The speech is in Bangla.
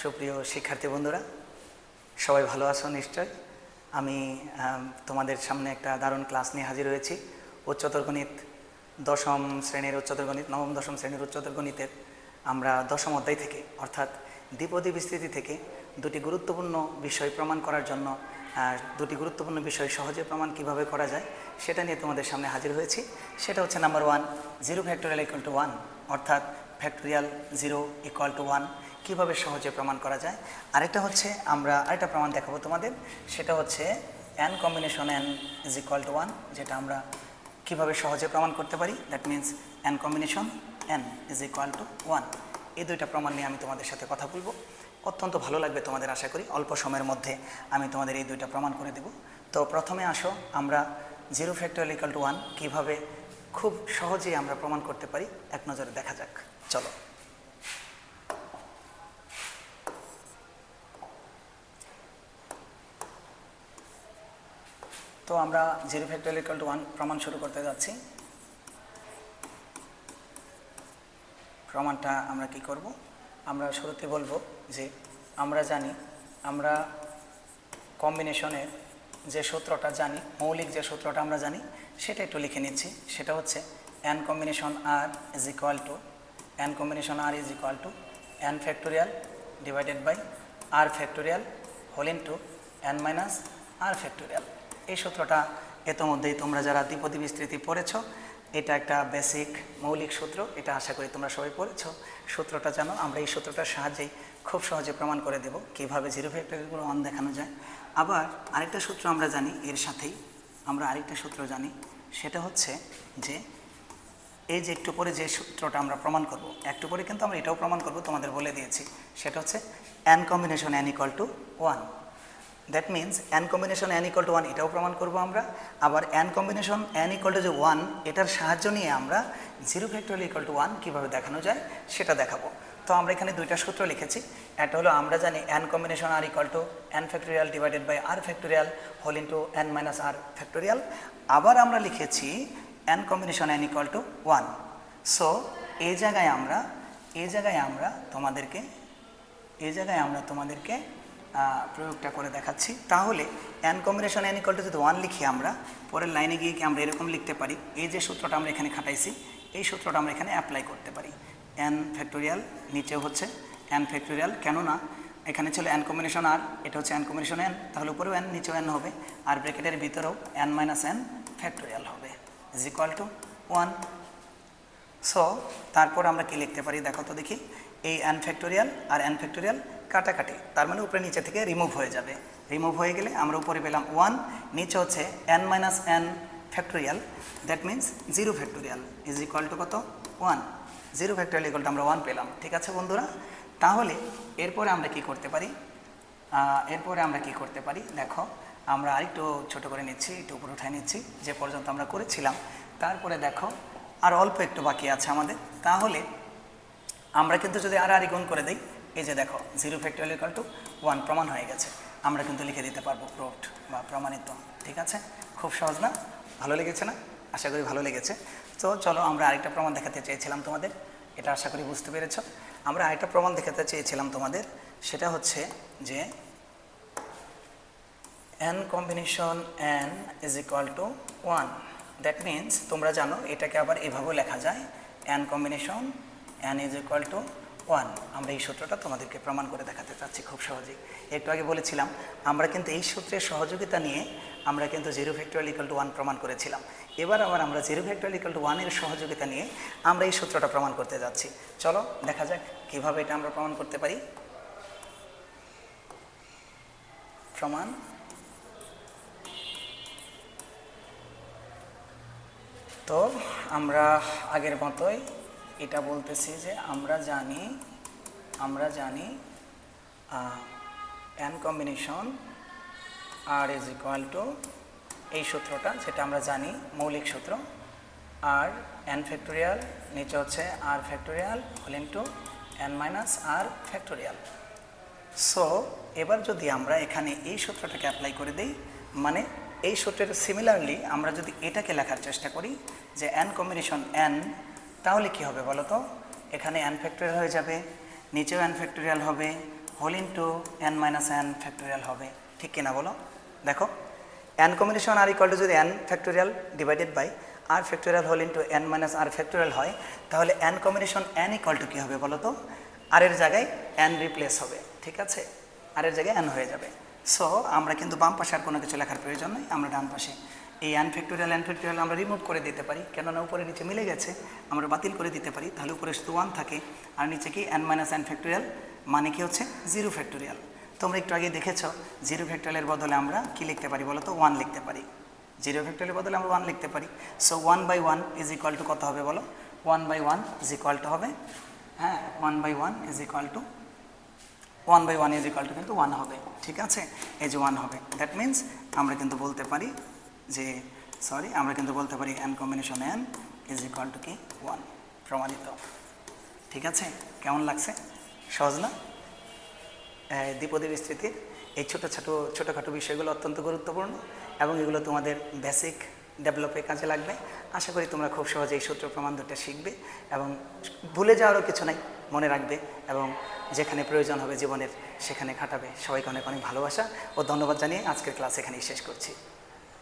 সুপ্রিয় শিক্ষার্থী বন্ধুরা, সবাই ভালো আছো নিশ্চয়? আমি তোমাদের সামনে একটা দারুণ ক্লাস নিয়ে হাজির হয়েছি। উচ্চতর গণিত দশম শ্রেণির উচ্চতর গণিত নবম, দশম শ্রেণির উচ্চতর গণিতের আমরা দশম অধ্যায় থেকে, অর্থাৎ দ্বিপদী বিস্তৃতি থেকে দুটি গুরুত্বপূর্ণ বিষয় প্রমাণ করার জন্য দুটি গুরুত্বপূর্ণ বিষয় সহজে প্রমাণ কীভাবে করা যায়, সেটা নিয়ে তোমাদের সামনে হাজির হয়েছি। সেটা হচ্ছে number one zero factorial equal to one অর্থাৎ factorial zero equal to one কীভাবে সহজে প্রমাণ করা যায়। আরেকটা হচ্ছে, আমরা আরেকটা প্রমাণ দেখাবো তোমাদের, সেটা হচ্ছে n combination n is equal to one যেটা আমরা কীভাবে সহজে প্রমাণ করতে পারি that means n combination n is equal to one এই দুইটা প্রমাণ নিয়ে আমি তোমাদের সাথে কথা বলব। অত্যন্ত ভালো লাগবে তোমাদের আশা করি। অল্প সময়ের মধ্যে আমি তোমাদের এই দুইটা প্রমাণ করে দেব। তো প্রথমে আসো, আমরা zero factorial equal to one কীভাবে খুব সহজেই আমরা প্রমাণ করতে পারি, এক নজরে দেখা যাক। চলো। তো আমরা zero factorial equal to one প্রমাণ শুরু করতে যাচ্ছি। প্রমাণটা আমরা কি করব? আমরা শুরুতে বলব যে আমরা জানি, আমরা কম্বিনেশনের যে সূত্রটা জানি, মৌলিক যে সূত্রটা আমরা জানি, সেটা একটু লিখে নিচ্ছি। সেটা হচ্ছে n combination r is equal to n combination r is equal to n factorial divided by r factorial whole into n minus r factorial এই সূত্রটা ইতোমধ্যেই তোমরা যারা দ্বিপদী বিস্তৃতি পড়েছ এটা একটা বেসিক মৌলিক সূত্র, এটা আশা করি তোমরা সবাই পড়েছ। সূত্রটা জানো, আমরা এই সূত্রটার সাহায্যেই খুব সহজে প্রমাণ করে দেব কীভাবে জিরো ফ্যাক্টরিগুলো অন দেখানো যায়। আবার আরেকটা সূত্র আমরা জানি, এর সাথেই আমরা আরেকটা সূত্র জানি, সেটা হচ্ছে যে এই যে একটু পরে যে সূত্রটা আমরা প্রমাণ করব, একটু পরে কিন্তু আমরা এটাও প্রমাণ করব, তোমাদের বলে দিয়েছি। সেটা হচ্ছে n combination n equal to one that means n combination n equal to one এটাও প্রমাণ করব আমরা। আবার n combination n equal to যে ওয়ান এটার সাহায্য নিয়ে আমরা zero factorial equal to one কীভাবে দেখানো যায় সেটা দেখাবো। তো আমরা এখানে দুইটা সূত্র লিখেছি। একটা হলো আমরা জানি n combination r equal to n factorial divided by r factorial whole into n minus r factorial আবার আমরা লিখেছি n combination n equal to one so এই জায়গায় আমরা, এই জায়গায় আমরা তোমাদেরকে, এই জায়গায় আমরা তোমাদেরকে প্রয়োগটা করে দেখাচ্ছি। তাহলে n combination n equal to যদি ওয়ান লিখি আমরা, পরের লাইনে গিয়ে কি আমরা এরকম লিখতে পারি? এই যে সূত্রটা আমরা এখানে খাটাইছি, এই সূত্রটা আমরা এখানে অ্যাপ্লাই করতে পারি। অ্যান ফ্যাক্টোরিয়াল নিচে হচ্ছে অ্যান ফ্যাক্টোরিয়াল কেননা এখানে ছিল অ্যান কম্বিনেশন আর এটা হচ্ছে অ্যান কম্বিনেশন অ্যান তাহলে উপরেও অ্যান নিচেও অ্যান হবে, আর ব্র্যাকেটের ভিতরেও অ্যান মাইনাস অ্যান ফ্যাক্টোরিয়াল হবে। Is equal to one so তারপর আমরা কি লিখতে পারি? দেখো তো দেখি, এই অ্যান ফ্যাক্টোরিয়াল আর অ্যান ফ্যাক্টোরিয়াল কাটাকাটি, তার মানে উপরে নিচে থেকে রিমুভ হয়ে যাবে। রিমুভ হয়ে গেলে আমরা উপরে পেলাম ওয়ান নিচে হচ্ছে n minus n factorial that means zero factorial is equal to কত? One zero factorial equal to আমরা ওয়ান পেলাম, ঠিক আছে বন্ধুরা? তাহলে এরপরে আমরা কি করতে পারি? এরপরে আমরা কি করতে পারি? দেখো, আমরা আরেকটু ছোট করে নিচ্ছি, একটু উপরে উঠাই নিচ্ছি, যে পর্যন্ত আমরা করেছিলাম। তারপরে দেখো, আর অল্প একটু বাকি আছে আমাদের। তাহলে আমরা কিন্তু যদি আর আর গুণ করে দিই এই যে দেখো zero factorial equal to one প্রমাণ হয়ে গেছে। আমরা কিন্তু লিখে দিতে পারব প্রুফড বা প্রমাণিত, ঠিক আছে? খুব সহজ না? ভালো লেগেছে না? আশা করি ভালো লেগেছে। তো চলো আমরা আরেকটা প্রমাণ দেখাতে চেয়েছিলাম তোমাদের, এটা আশা করি বুঝতে পেরেছ। আমরা আরেকটা প্রমাণ দেখাতে চেয়েছিলাম তোমাদের, সেটা হচ্ছে যে n combination n is equal to one that means তোমরা জানো এটাকে আবার এভাবেও লেখা যায়। n combination n is equal to one, আমরা এই সূত্রটা তোমাদেরকে প্রমাণ করে দেখাতে চাচ্ছি খুব সহজেই। একটু আগে বলেছিলাম, আমরা কিন্তু এই সূত্রের সহযোগিতা নিয়ে আমরা কিন্তু zero factorial equal to one প্রমাণ করেছিলাম। এবার আবার আমরা জিরো ফ্যাক্টোরিয়াল ইকুয়াল টু ওয়ানের সহযোগিতা নিয়ে আমরা এই সূত্রটা প্রমাণ করতে যাচ্ছি। চলো, দেখা যাক কীভাবে এটা আমরা প্রমাণ করতে পারি। প্রমাণ। তো আমরা আগের মতোই এটা বলতেছি যে আমরা জানি আমরা জানি n combination r is equal to এই সূত্রটা, যেটা আমরা জানি, মৌলিক সূত্র আর এন ফ্যাক্টোরিয়াল নিচে হচ্ছে r factorial whole into n minus r factorial so এবার যদি আমরা এখানে এই সূত্রটাকে অ্যাপ্লাই করে দিই মানে এই সূত্রের সিমিলারলি আমরা যদি এটাকে লেখার চেষ্টা করি, যে অ্যান কম্বিনেশন অ্যান তাহলে কি হবে বলো তো? এখানে অ্যান ফ্যাক্টোরিয়াল হয়ে যাবে, নিচেও অ্যান ফ্যাক্টোরিয়াল হবে whole into n minus n factorial হবে। ঠিক কিনা বলো? দেখো n combination r equal to যদি n factorial divided by r factorial whole into n minus r factorial হয়, তাহলে n combination n equal to কী হবে বলো তো? আর এর জায়গায় এন রিপ্লেস হবে, ঠিক আছে? আর এর জায়গায় এন হয়ে যাবে। সো আমরা কিন্তু বাম পাশে আর কোনো কিছু লেখার প্রয়োজন নেই, আমরা ডান পাশে। এই অ্যান ফ্যাক্টোরিয়াল অ্যান ফ্যাক্টোরিয়াল আমরা রিমুভ করে দিতে পারি। কেননা উপরে নিচে মিলে গেছে, আমরা বাতিল করে দিতে পারি। তাহলে উপরে শুধু ওয়ান থাকে, আর নিচে কি? অ্যান মাইনাস অ্যান ফ্যাক্টোরিয়াল মানে কি হচ্ছে? জিরো ফ্যাক্টোরিয়াল তোমরা একটু আগে দেখেছ জিরো ফ্যাক্টোরিয়ালের বদলে আমরা কি লিখতে পারি বলো তো ওয়ান লিখতে পারি। জিরো ফ্যাক্টোরিয়ালের বদলে আমরা ওয়ান লিখতে পারি। So one by one is equal to কত হবে বলো? One by one is equal to হবে হ্যাঁ one by one is equal to one by one is equal to কিন্তু ওয়ান হবে। ঠিক আছে? এই যে ওয়ান হবে। দ্যাট মিন্স আমরা কিন্তু বলতে পারি যে সরি আমরা কিন্তু বলতে পারি n combination n is equal to কি? ওয়ান প্রমাণিত। ঠিক আছে? কেমন লাগছে? সহজ না? দ্বিপদী বিস্তৃতির এই ছোটো ছোটো, ছোটোখাটো বিষয়গুলো অত্যন্ত গুরুত্বপূর্ণ এবং এগুলো তোমাদের বেসিক ডেভেলপে কাজে লাগবে। আশা করি তোমরা খুব সহজে এই সূত্র প্রমাণ দুটো শিখবে এবং ভুলে যাওয়ারও কিছু নাই, মনে রাখবে এবং যেখানে প্রয়োজন হবে জীবনের সেখানে খাটাবে। সবাইকে অনেক অনেক ভালোবাসা ও ধন্যবাদ জানিয়ে আজকের ক্লাস এখানেই শেষ করছি।